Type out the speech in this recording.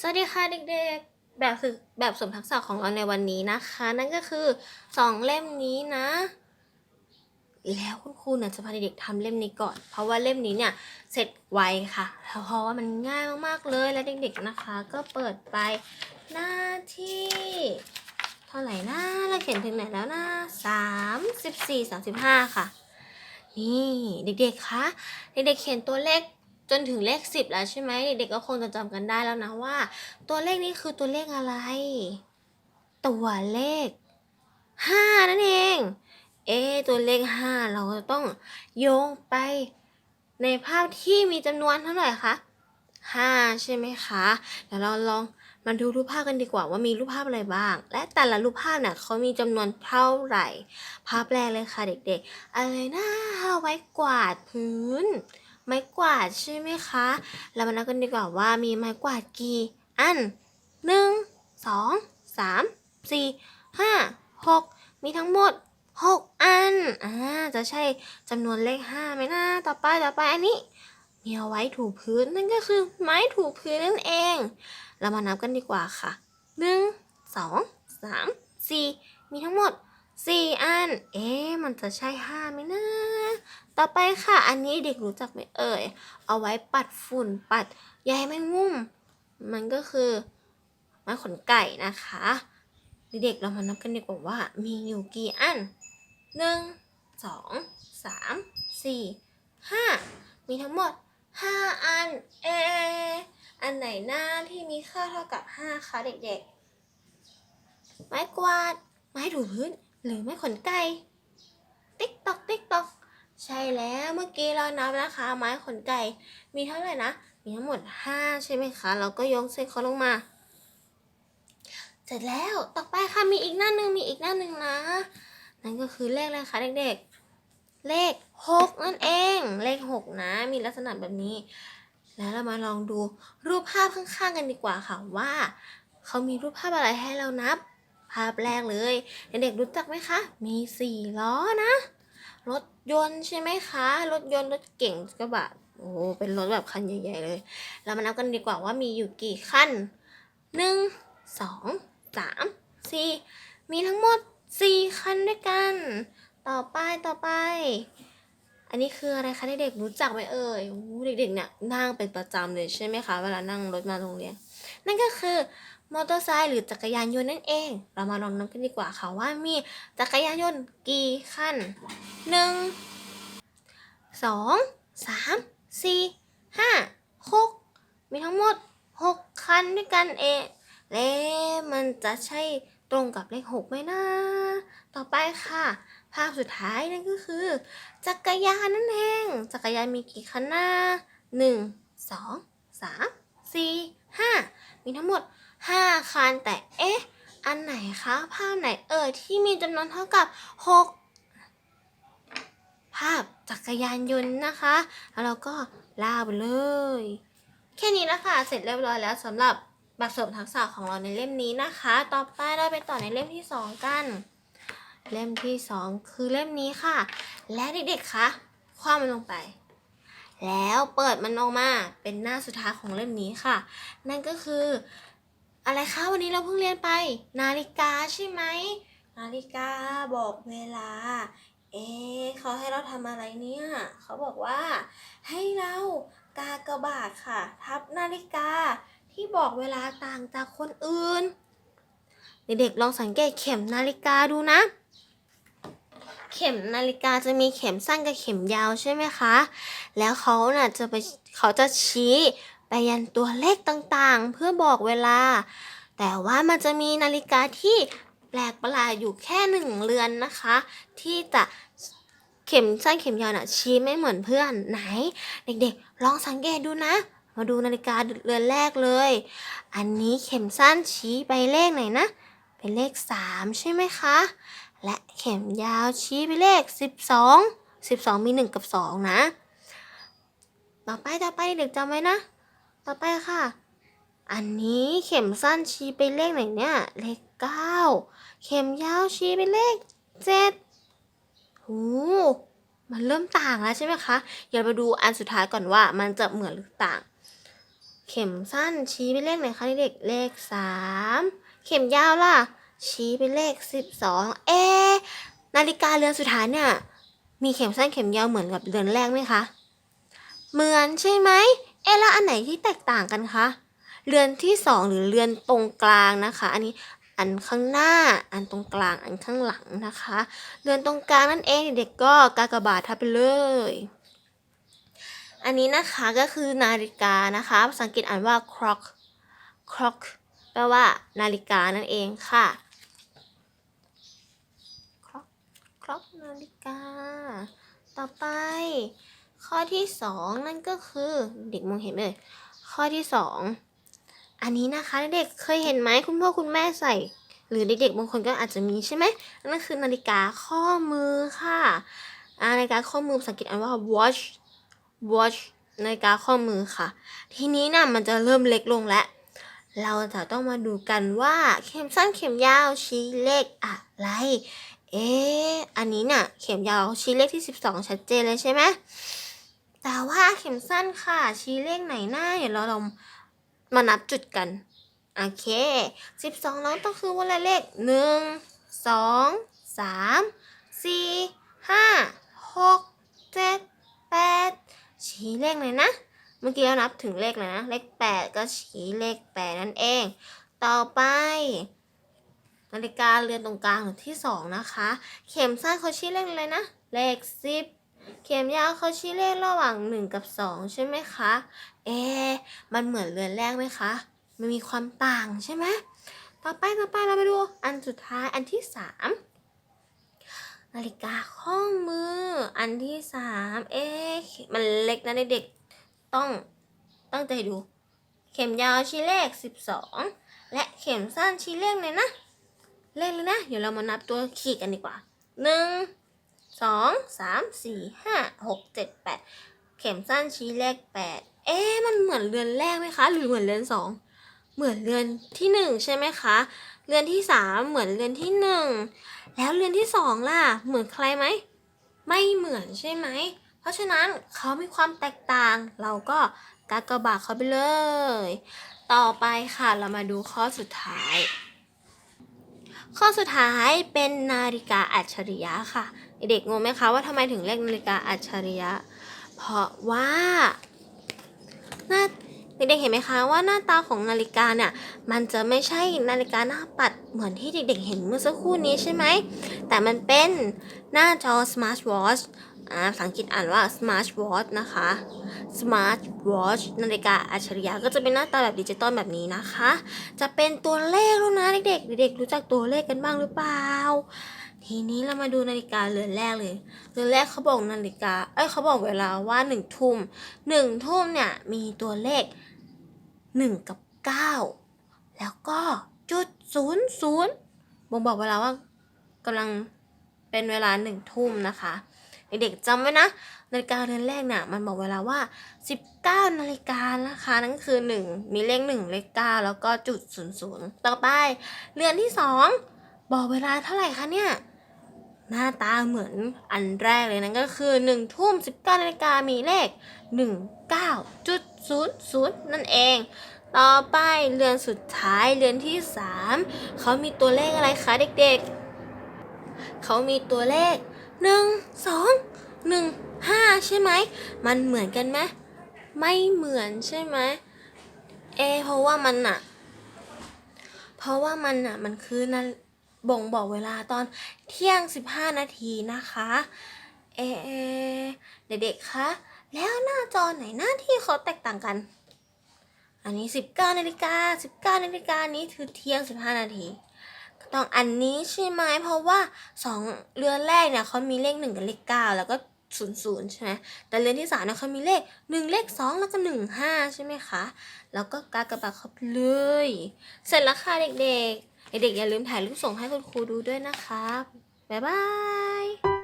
สวัสดีค่ะเด็กๆ แบบฝึกแบบสมทักษะของเราในวันนี้นะคะ นั่นก็คือสองเล่มนี้นะ แล้วคุณครูเนี่ยจะพาเด็กๆทำเล่มนี้ก่อน เพราะว่าเล่มนี้เนี่ยเสร็จไวค่ะเพราะว่ามันง่ายมากๆเลยและเด็กๆนะคะ ก็เปิดไปหน้าที่เท่าไหร่นะเราเขียนถึงไหนแล้วนะสามสิบสี่สามสิบห้าค่ะ นี่เด็กๆคะเด็กๆเขียนตัวเลข จนถึงเลขสิบแล้วใช่ไหมเด็กๆก็คงจะจำกันได้แล้วนะว่า ตัวเลขนี้คือตัวเลขอะไร ตัวเลขห้านั่นเอง เอตัวเลขห้าเราจะต้องโยงไปในภาพที่มีจำนวนเท่าไหร่คะห้าใช่ไหมคะเดี๋ยวเราลองมาดูรูปภาพกันดีกว่าว่ามีรูปภาพอะไรบ้าง และแต่ละรูปภาพเนี่ยเขามีจำนวนเท่าไหร่ ภาพแรกเลยค่ะเด็กๆ อะไรนะไว้กวาดพื้น ไม้กวาดใช่ไหมคะ เรามานับกันดีกว่าว่ามีไม้กวาดกี่อันหนึ่งสองสามสี่ห้าหกมีทั้งหมดหกอัน อ่า จะใช่จำนวนเลขห้าไหมนะ ต่อไปต่อไปอันนี้มีเอาไว้ถูพื้นนั่นก็คือไม้ถูพื้นนั่นเอง เรามานับกันดีกว่าค่ะหนึ่งสองสามสี่มีทั้งหมด สี่อัน เอ๊ะ มันจะใช่ห้าไหมนะ ต่อไปค่ะ อันนี้เด็กรู้จักไหมเอ่ย เอาไว้ปัดฝุ่นปัดใยแมงมุม มันก็คือไม้ขนไก่นะคะ เด็กๆเรามานับกันดีกว่าว่า มีอยู่กี่อันหนึ่งสองสามสี่ห้ามีทั้งหมดห้าอัน เอะอันไหนหน้าที่มีค่าเท่ากับห้าคะเด็กๆ ไม้กวาด ไม้ถูพื้น หรือไม้ขนไก่ ติ๊กตอกติ๊กตอกใช่แล้วเมื่อกี้เรานับนะคะ ไม้ขนไก่ มีเท่าไหร่นะ มีทั้งหมด 5 ใช่ไหมคะ เราก็ยกเส้นเขาลงมา เสร็จแล้วต่อไปค่ะมีอีกหน้าหนึ่งมีอีกหน้าหนึ่งนะ นั่นก็คือเลขอะไรคะเด็กๆ เลข 6 นั่นเอง เลข 6 นะ มีลักษณะแบบนี้ แล้วเรามาลองดูรูปภาพข้างๆกันดีกว่าค่ะว่า เขามีรูปภาพอะไรให้เรานับ ภาพแรกเลยเด็กๆรู้จักไหมคะ มีสี่ล้อนะ รถยนต์ใช่ไหมคะ รถยนต์รถเก่งกระบะโอ้โหเป็นรถแบบคันใหญ่ๆเลย เรามานับกันดีกว่าว่ามีอยู่กี่คันหนึ่งสองสามสี่มีทั้งหมดสี่คันด้วยกัน ต่อไปต่อไป อันนี้คืออะไรคะเด็กๆรู้จักไหมเอ่ยเด็กๆเนี่ยนั่งเป็นประจำเลยใช่ไหมคะ เวลานั่งรถมาโรงเรียนนั่นก็คือ มอเตอร์ไซค์หรือจักรยานยนต์นั่นเอง เรามาลองนับกันดีกว่าค่ะว่ามีจักรยานยนต์กี่คันหนึ่งสองสามสี่ห้าหกมีทั้งหมดหกคันด้วยกันเองแล้วมันจะใช่ตรงกับเลขหกไหมนะ ต่อไปค่ะ ภาพสุดท้ายนั่นก็คือ จักรยานนั่นเอง จักรยานมีกี่คันนะหนึ่งสองสามสี่ห้ามีทั้งหมด ห้าคัน แต่เอ๊ะ อันไหนคะภาพไหนเอ่ยที่มีจำนวนเท่ากับหกภาพจักรยานยนต์นะคะ แล้วเราก็ลากไปเลย แค่นี้นะคะ เสร็จเรียบร้อยแล้วสำหรับแบบเสริมทักษะของเราในเล่มนี้นะคะ ต่อไปเราไปต่อในเล่มที่สองกัน เล่มที่สองคือเล่มนี้ค่ะ และเด็กๆคะคว้ามันลงไป แล้วเปิดมันออกมาเป็นหน้าสุดท้ายของเล่มนี้ค่ะ นั่นก็คือ อะไรคะวันนี้เราเพิ่งเรียนไป นาฬิกาใช่ไหม นาฬิกาบอกเวลา เอ๊เขาให้เราทำอะไรเนี่ยเขาบอกว่า ให้เรากากระบาทค่ะ ทับนาฬิกาที่บอกเวลาต่างจากคนอื่น เด็กๆลองสังเกตเข็มนาฬิกาดูนะ เข็มนาฬิกาจะมีเข็มสั้นกับเข็มยาวใช่ไหมคะ แล้วเขาน่ะจะไปเขาจะชี้ ไปยันตัวเลขต่างๆ เพื่อบอกเวลา แต่ว่ามันจะมีนาฬิกาที่แปลกประหลาดอยู่แค่หนึ่งเรือนนะคะ ที่จะเข็มสั้นเข็มยาวน่ะชี้ไม่เหมือนเพื่อนไหน เด็กๆ ลองสังเกตดูนะ มาดูนาฬิกาเรือนแรกเลย อันนี้เข็มสั้นชี้ไปเลขไหนนะ เป็นเลขสามใช่ไหมคะ และเข็มยาวชี้ไปเลขสิบสองสิบสองมีหนึ่งกับสองนะ ต่อไปต่อไปเด็กจำไว้นะ ต่อไปค่ะ อันนี้เข็มสั้นชี้ไปเลขไหนเนี่ย เลขเก้า เข็มยาวชี้ไปเลขเจ็ดหูมันเริ่มต่างแล้วใช่ไหมคะอย่าไปดูอันสุดท้ายก่อนว่ามันจะเหมือนหรือต่าง เข็มสั้นชี้ไปเลขไหนคะเด็กเลขสาม เข็มยาวล่ะ ชี้ไปเลขสิบสอง เอะนาฬิกาเรือนสุดท้ายเนี่ย มีเข็มสั้นเข็มยาวเหมือนกับเรือนแรกไหมคะ เหมือนใช่ไหม เอะแล้วอันไหนที่แตกต่างกันคะ เรือนที่สองหรือเรือนตรงกลางนะคะ อันนี้อันข้างหน้า อันตรงกลาง อันข้างหลังนะคะ เรือนตรงกลางนั่นเองเด็กก็กากบาททับไปเลย อันนี้นะคะก็คือนาฬิกานะคะภาษาอังกฤษอ่านว่า clock clock แปลว่านาฬิกานั่นเองค่ะ clock clock นาฬิกา ต่อไป ข้อที่สองนั่นก็คือเด็กมองเห็นเลย ข้อที่สองอันนี้นะคะเด็กเคยเห็นไหมคุณพ่อคุณแม่ใส่ หรือเด็กๆบางคนก็อาจจะมีใช่ไหมนั่นคือนาฬิกาข้อมือค่ะอานาฬิกาข้อมือภาษาอังกฤษอ่านว่า watch watch นาฬิกาข้อมือค่ะ ทีนี้นะมันจะเริ่มเล็กลงแล้ว เราจะต้องมาดูกันว่าเข็มสั้นเข็มยาวชี้เลขอะไร เอ๊ะ อันนี้น่ะ เข็มยาวชี้เลขที่ 12 ชัดเจนเลยใช่ไหม แต่ว่าเข็มสั้นค่ะ ชี้เลขไหนหน้าเดี๋ยวเราลองมานับจุดกัน โอเค12แล้วต้องคือวันละเลขหนึ่งสองสาอะไรเลข1 2 3 4 5 6 7 8ชี้เลขเลยนะ เมื่อกี้เรานับถึงเลขเลยนะ เลข8ก็ชี้เลข8นั่นเอง ต่อไปนาฬิกาเรือนตรงกลางหรือที่2นะคะ เข็มสั้นเขาชี้เลขอะไรนะ เลข10 เข็มยาวเขาชี้เลขระหว่าง 1 กับ 2 ใช่ไหมคะ เอ๊มันเหมือนเรือนแรกไหมคะ มันมีความต่างใช่ไหม ต่อไปต่อไปเราไปดูอันสุดท้ายอันที่ 3 นาฬิกาข้อมือ อันที่ 3 เอ๊มันเล็กนะเด็กๆต้องตั้งใจดู เข็มยาวชี้เลข 12 และเข็มสั้นชี้เลขเลยนะ เลขเลยนะ เดี๋ยวเรามานับตัวขีดกันดีกว่า 1 2 3 4 5 6 7 8เจ็ดแปดเข็มสั้นชี้เลข8เอ๊ะมันเหมือนเรือนแรกไหมคะ หรือเหมือนเรือนสองเหมือนเรือนที่หนึ่งใช่ไหมคะเรือนที่สามเหมือนเรือนที่หนึ่งแล้วเรือนที่สองล่ะ เหมือนใครไหมไม่เหมือนใช่ไหมเพราะฉะนั้นเขามีความแตกต่าง เราก็กากบาทเขาไปเลย ต่อไปค่ะเรามาดูข้อสุดท้าย ข้อสุดท้ายเป็นนาฬิกาอัจฉริยะค่ะ เด็กงงไหมคะว่าทำไมถึงเรียกนาฬิกาอัจฉริยะ เพราะว่าหน้าเด็กๆเห็นไหมคะว่าหน้าตาของนาฬิกาเนี่ยมันจะไม่ใช่นาฬิกาหน้าปัดเหมือนที่เด็กๆเห็นเมื่อสักครู่นี้ใช่ไหม แต่มันเป็นหน้าจอ smart watch อ่าภาษาอังกฤษอ่านว่า smart watch นะคะ smart watch นาฬิกาอัจฉริยะก็จะเป็นหน้าตาแบบดิจิตอลแบบนี้นะคะ จะเป็นตัวเลขแล้วนะเด็กๆเด็กๆรู้จักตัวเลขกันบ้างหรือเปล่า ทีนี้เรามาดูนาฬิกาเรือนแรกเลย เรือนแรกเขาบอกนาฬิกา เอ้ยเขาบอกเวลาว่าหนึ่งทุ่มหนึ่งทุ่มเนี่ยมีตัวเลขหนึ่งกับเก้าแล้วก็จุดศูนย์ศูนย์บ่งบอกเวลาว่ากำลังเป็นเวลาหนึ่งทุ่มนะคะเด็กๆจำไว้นะนาฬิกาเรือนแรกน่ะมันบอกเวลาว่า 19นาฬิกานะคะนั่นคือ 1 มีเลข1เลข9แล้วก็จุด 00 ต่อไป เรือนที่ 2 บอกเวลาเท่าไหร่คะเนี่ย หน้าตาเหมือนอันแรกเลยนั่นก็คือ1ทุ่ม19นาฬิกามีเลข 19จุด00 นั่นเอง ต่อไปเรือนสุดท้ายเรือนที่ 3 เขามีตัวเลขอะไรคะเด็กๆ เขามีตัวเลข 1 2 1 5 ใช่ไหม มันเหมือนกันไหมไม่เหมือนใช่ไหมเอเพราะว่ามันอะเพราะว่ามันอะมันคือนา บ่งบอกเวลาตอนเที่ยง 15 นาทีนะคะ เอเอเด็กๆคะ แล้วหน้าจอไหนหน้าที่เขาแตกต่างกัน อันนี้ 19นาฬิกา19นาฬิกานี้คือเที่ยง 15 นาทีต้องอันนี้ใช่ไหมเพราะว่าสองเรือนแรกเนี่ยเขามีเลขหนึ่งกับเลขเก้าแล้วก็ศูนย์ศูนย์ใช่ไหมแต่เรือนที่สามเนี่ยเขามีเลขหนึ่งเลขสองแล้วก็หนึ่งห้าใช่ไหมคะ แล้วก็กากระบาดเข้าไปเลย เสร็จแล้วค่ะเด็กๆ เด็กๆอย่าลืมถ่ายรูปส่งให้คุณครูดูด้วยนะครับ๊ายบาย